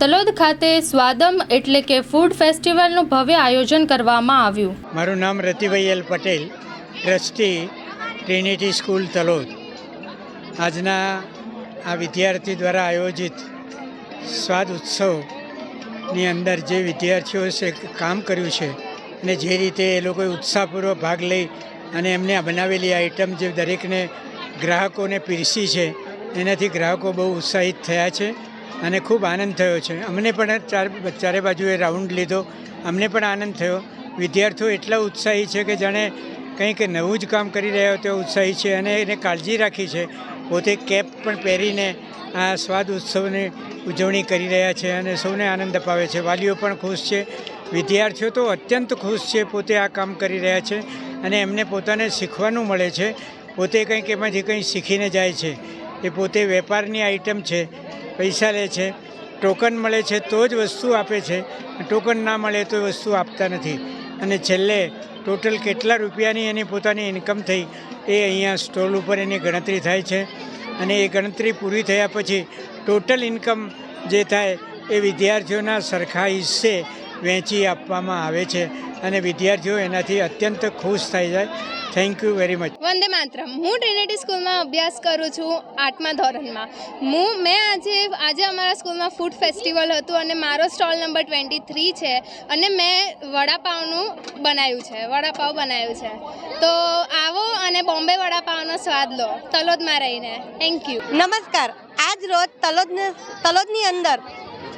તલોદ ખાતે સ્વાદમ એટલે કે ફૂડ ફેસ્ટિવલનું ભવ્ય આયોજન કરવામાં આવ્યું. મારું નામ Ratibhai L Patel, trustee Trinity school Talod. આજના આ વિદ્યાર્થી દ્વારા આયોજિત સ્વાદ ઉત્સવની અંદર જે વિદ્યાર્થીઓ છે કામ કર્યું છે અને જે રીતે એ લોકોએ ઉત્સાહપૂર્વક ભાગ લઈ અને એમને બનાવેલી આઈટમ જે દરેકને ગ્રાહકોને પીરસી છે, એનાથી ગ્રાહકો બહુ ઉત્સાહિત થયા છે. અને ખૂબ આનંદ થયો છે. અમને પણ ચાર ચારે બાજુએ રાઉન્ડ લીધો. અમને પણ આનંદ થયો. વિદ્યાર્થીઓ એટલા ઉત્સાહી છે કે જાણે કંઈક નવું જ કામ કરી રહ્યા તેઓ ઉત્સાહી છે અને એને કાળજી રાખી છે. પોતે કેપ પણ પહેરીને આ સ્વાદ ઉત્સવની ઉજવણી કરી રહ્યા છે અને સૌને આનંદ અપાવે છે. વાલીઓ પણ ખુશ છે. વિદ્યાર્થીઓ તો અત્યંત ખુશ છે પોતે આ કામ કરી રહ્યા છે અને એમને પોતાને શીખવાનું મળે છે. પોતે કંઈક એમાંથી કંઈ શીખીને જાય છે. એ પોતે વેપારની આઈટમ છે. પૈસા લે છે ટોકન મળે છે તો જ વસ્તુ આપે છે ટોકન ના મળે તો વસ્તુ આપતા નથી. અને છેલ્લે ટોટલ કેટલા રૂપિયાની એની પોતાની ઇન્કમ થઈ, એ અહીંયા સ્ટોલ ઉપર એની ગણતરી થાય છે. અને એ ગણતરી પૂરી થયા પછી ટોટલ ઇન્કમ જે થાય, એ વિદ્યાર્થીઓના સરખા હિસ્સે વહેંચી આપવામાં આવે છે. અને વિદ્યાર્થીઓ એનાથી અત્યંત ખુશ થઈ જાય. Thank you very much Vande Mataram. હું ટ્રિનિટી સ્કૂલમાં અભ્યાસ કરું છું આઠમા ધોરણમાં. હું મેં આજે આજે અમારા સ્કૂલમાં ફૂડ ફેસ્ટિવલ હતું અને મારો સ્ટોલ નંબર ટ્વેન્ટી થ્રી છે અને મેં વડાપાવનું બનાવ્યું છે વડાપાવ બનાવ્યું છે. તો આવો અને બોમ્બે વડાપાવનો સ્વાદ લો તલોદમાં રહીને. થેન્ક યુ નમસ્કાર. આજ રોજ તલોદ તલોદની અંદર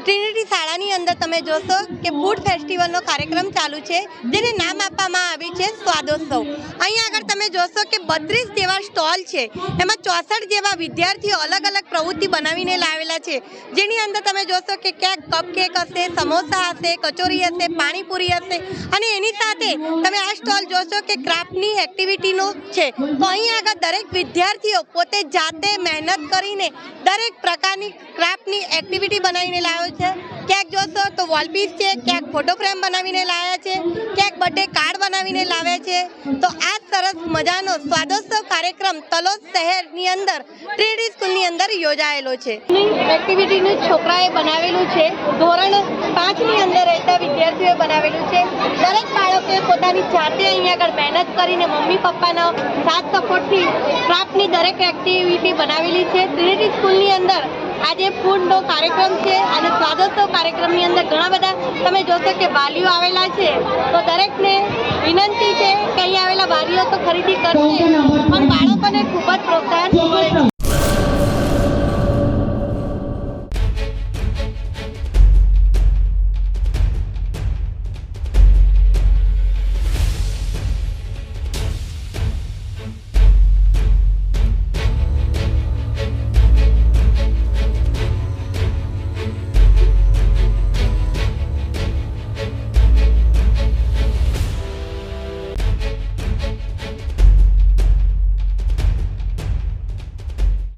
ટ્રિનિટી શાળાની અંદર તમે જોશો કે ફૂડ ફેસ્ટિવલનો કાર્યક્રમ ચાલુ છે, જેને નામ આપવામાં આવ્યું છે સ્વાદોત્સવ. અહીંયા આગળ તમે જોશો કે બત્રીસ જેવા સ્ટોલ છે, એમાં ચોસઠ જેવા વિદ્યાર્થીઓ અલગ અલગ પ્રવૃત્તિ બનાવીને લાવેલા છે. જેની અંદર તમે જોશો કે ક્યાંક કપકેક હશે, સમોસા હશે, કચોરી હશે, પાણીપુરી હશે, અને એની સાથે તમે આ સ્ટોલ જોશો કે ક્રાફ્ટની એક્ટિવિટીનો છે. તો અહીં આગળ દરેક વિદ્યાર્થીઓ પોતે જાતે મહેનત કરીને દરેક પ્રકારની ક્રાફ્ટની એક્ટિવિટી બનાવીને લાવ્યો છે ક્યાંક જોશો તો વોલપીસ છે, ક્યાંક ફોટો ફ્રેમ બનાવીને લાવ્યા છે, ક્યાંક બર્થડે કાર્ડ બનાવીને લાવ્યા છે. તો આ સરસ મજાનો સ્વાદોત્સવ કાર્યક્રમ તલોદ શહેરની અંદર ટ્રેડી સ્કૂલની અંદર યોજાયેલો છે. એક્ટિવિટીનું છોકરાએ બનાવેલું છે. ધોરણ પાંચની અંદર રહેતા વિદ્યાર્થીઓએ બનાવેલું છે. દરેક બાળકોએ પોતાની જાતે અહીંયા આગળ મહેનત કરીને મમ્મી પપ્પાના સાથ સપોર્ટથી ક્રાફ્ટની દરેક એક્ટિવિટી બનાવેલી છે. ટ્રિનિટી સ્કૂલની અંદર આજે ફૂડનો કાર્યક્રમ છે અને સ્વાદસ્તો કાર્યક્રમની અંદર ઘણા બધા તમે જોશો કે વાલીઓ આવેલા છે. તો દરેકને વિનંતી છે કે અહીં આવેલા વાલીઓ તો ખરીદી કરશે. પણ બાળકોને ખૂબ જ પ્રોત્સાહન